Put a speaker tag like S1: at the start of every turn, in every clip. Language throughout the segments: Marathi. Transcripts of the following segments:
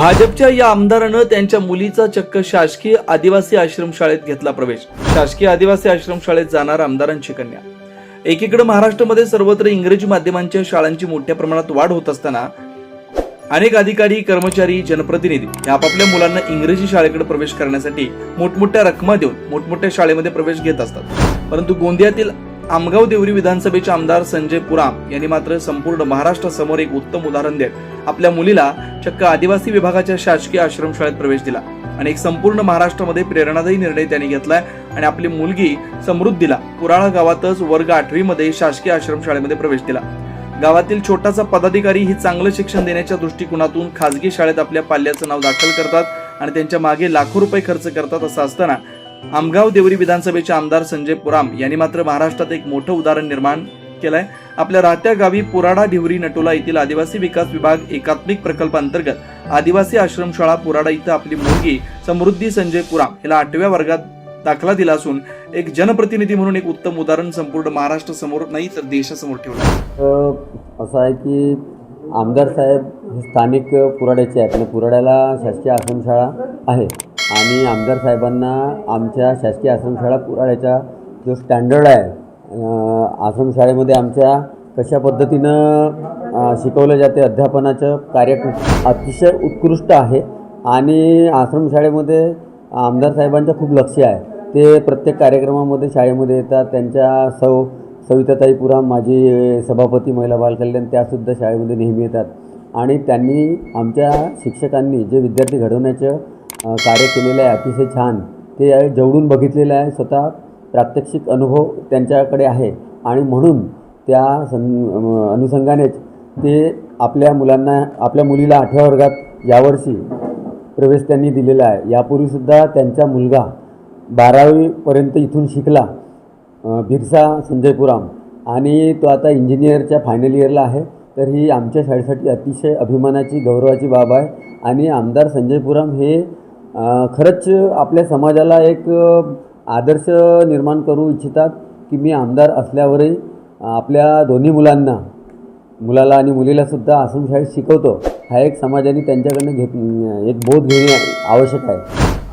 S1: भाजपच्या या आमदारानं त्यांच्या मुलीचा चक्क शासकीय आदिवासी आश्रमशाळेत घेतला प्रवेश. शासकीय आदिवासी आश्रमशाळेत जाणार आमदारांची कन्या. एकीकडे महाराष्ट्रामध्ये सर्वत्र इंग्रजी माध्यमांच्या शाळांची मोठ्या प्रमाणात वाढ होत असताना अनेक अधिकारी कर्मचारी जनप्रतिनिधी हे आपापल्या मुलांना इंग्रजी शाळेकडे प्रवेश करण्यासाठी मोठमोठ्या रकमा देऊन मोठमोठ्या शाळेमध्ये प्रवेश घेत असतात. परंतु गोंदियातील आमगाव देवरी विधानसभेचे आमदार संजय पुराम यांनी मात्र संपूर्ण महाराष्ट्रासमोर एक उत्तम उदाहरण देत आपल्या मुलीला चक्क आदिवासी विभागाच्या शासकीय आश्रमशाळेत प्रवेश दिला आणि एक संपूर्ण महाराष्ट्रामध्ये प्रेरणादायी निर्णय त्यांनी घेतलाय आणि आपली मुलगी समृद्धीला कुराळा गावातच वर्ग आठवी मध्ये शासकीय आश्रमशाळेमध्ये प्रवेश दिला. गावातील छोटासा पदाधिकारी ही चांगलं शिक्षण देण्याच्या दृष्टिकोनातून खासगी शाळेत आपल्या पाल्याचं नाव दाखल करतात आणि त्यांच्या मागे लाखो रुपये खर्च करतात असं असताना आमगाव देवरी विधानसभेचे आमदार संजय पुराम यांनी मात्र महाराष्ट्रात एक मोठं उदाहरण निर्माण केलंय. आपल्या राहत्या गावी पुराडा ढिवरी नटोला येथील आदिवासी विकास विभाग एकात्मिक प्रकल्पांतर्गत आदिवासी आश्रमशाळा पुराडा इथं आपली मुलगी समृद्धी संजय पुराम हिला आठव्या वर्गात दाखला दिला असून एक जनप्रतिनिधी म्हणून एक उत्तम उदाहरण संपूर्ण महाराष्ट्र समोर नाही तर देशासमोर ठेवलं.
S2: असं आहे की आमदार साहेब हे स्थानिक पुराड्याचे आहेत आणि पुराड्याला शासकीय आश्रमशाळा आहे. आणि आमदार साहेबांना आमच्या शासकीय आश्रमशाळा पुराळ्याचा जो स्टँडर्ड आहे आश्रमशाळेमध्ये आमच्या कशा पद्धतीनं शिकवलं जाते अध्यापनाचं कार्य अतिशय उत्कृष्ट आहे. आणि आश्रमशाळेमध्ये आमदार साहेबांचं खूप लक्ष आहे. ते प्रत्येक कार्यक्रमामध्ये शाळेमध्ये येतात. त्यांच्या सौ सविताताई पुराम माझी सभापती महिला बालकल्याण त्यासुद्धा शाळेमध्ये नेहमी येतात. आणि त्यांनी आमच्या शिक्षकांनी जे विद्यार्थी घडवण्याचं कार्य केलेलं आहे अतिशय छान. ते जवळून बघितलेलं आहे स्वतः प्रात्यक्षिक अनुभव त्यांच्याकडे आहे. आणि म्हणून त्या सं अनुषंगानेच ते आपल्या मुलांना आपल्या मुलीला आठव्या वर्गात यावर्षी प्रवेश त्यांनी दिलेला आहे. यापूर्वीसुद्धा त्यांचा मुलगा बारावीपर्यंत इथून शिकला बिरसा संजयपुराम. आणि तो आता इंजिनियरच्या फायनल इयरला आहे. तर ही आमच्या शाळेसाठी अतिशय अभिमानाची गौरवाची बाब आहे. आणि आमदार संजयपुराम हे खरंच आपल्या समाजाला एक आदर्श निर्माण करू इच्छितात की मी आमदार असल्यावरही आपल्या दोन्ही मुलांना मुलाला आणि मुलीलासुद्धा आश्रमशाळेत शिकवतो. हा एक समाजाने त्यांच्याकडनं घेत एक बोध घेणे आवश्यक आहे.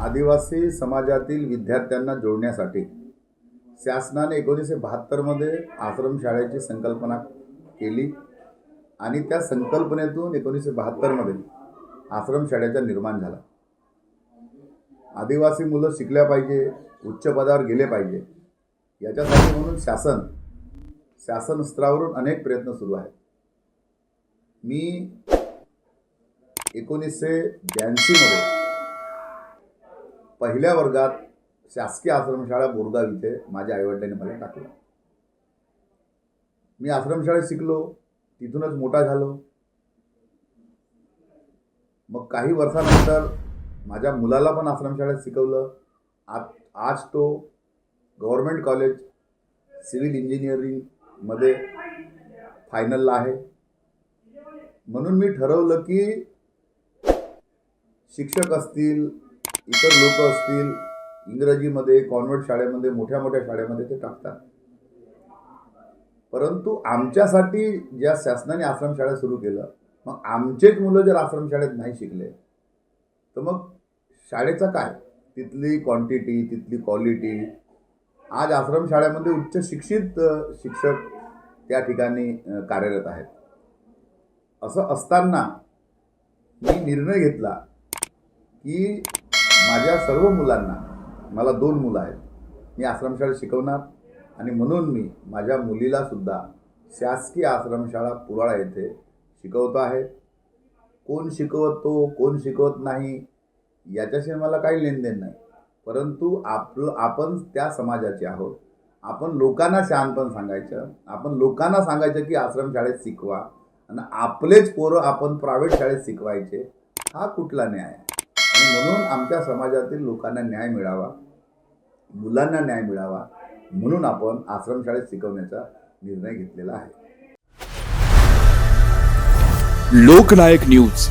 S3: आदिवासी समाजातील विद्यार्थ्यांना जोडण्यासाठी शासनाने एकोणीसशे बहात्तरमध्ये आश्रमशाळेची संकल्पना केली आणि त्या संकल्पनेतून एकोणीसशे बहात्तरमध्ये आश्रमशाळेचा निर्माण झाला. आदिवासी मुलं शिकल्या पाहिजे उच्च पदावर गेले पाहिजे. याच्यासाठी म्हणून शासन शासन स्तरावरून अनेक प्रयत्न सुरू आहेत. मी एकोणीसशे ब्याऐंशीमध्ये पहिल्या वर्गात शासकीय आश्रमशाळा बोरगाव इथे माझ्या आईवडिलांनी मला टाकलं. मी आश्रमशाळेत शिकलो तिथूनच मोठा झालो. मग काही वर्षानंतर माझ्या मुलाला पण आश्रमशाळेत शिकवलं. आज आज तो गव्हर्मेंट कॉलेज सिव्हिल इंजिनिअरिंगमध्ये फायनलला आहे. म्हणून मी ठरवलं की शिक्षक असतील इतर लोक असतील इंग्रजीमध्ये कॉन्व्हेंट शाळेमध्ये मोठ्या मोठ्या शाळेमध्ये ते टाकतात. परंतु आमच्यासाठी ज्या शासनाने आश्रमशाळा सुरू केलं मग आमचेच मुलं जर आश्रमशाळेत नाही शिकले तर मग शाळेचं काय? तिथली क्वांटिटी तिथली क्वालिटी आज आश्रमशाळेमध्ये उच्च शिक्षित शिक्षक त्या ठिकाणी कार्यरत आहेत. असं असताना मी निर्णय घेतला की माझ्या सर्व मुलांना मला दोन मुलं आहेत. मी आश्रमशाळेत शिकवणार आणि म्हणून मी माझ्या मुलीलासुद्धा शासकीय आश्रमशाळा पुराळा येथे शिकवतो आहे. कोण शिकवतो कोण शिकवत नाही याच्याशी मला काही लेनदेन नाही. परंतु आपलं आपण त्या समाजाचे आहोत. आपण लोकांना शहाणपण सांगायचं. आपण लोकांना सांगायचं की आश्रमशाळेत शिकवा. आणि आपलेच पोरं आपण प्रायव्हेट शाळेत शिकवायचे हा कुठला न्याय आहे? आणि म्हणून आमच्या समाजातील लोकांना न्याय मिळावा. मुलांना न्याय मिळावा. म्हणून आपण आश्रमशाळेत शिकवण्याचा निर्णय घेतलेला आहे.
S4: लोकनायक न्यूज.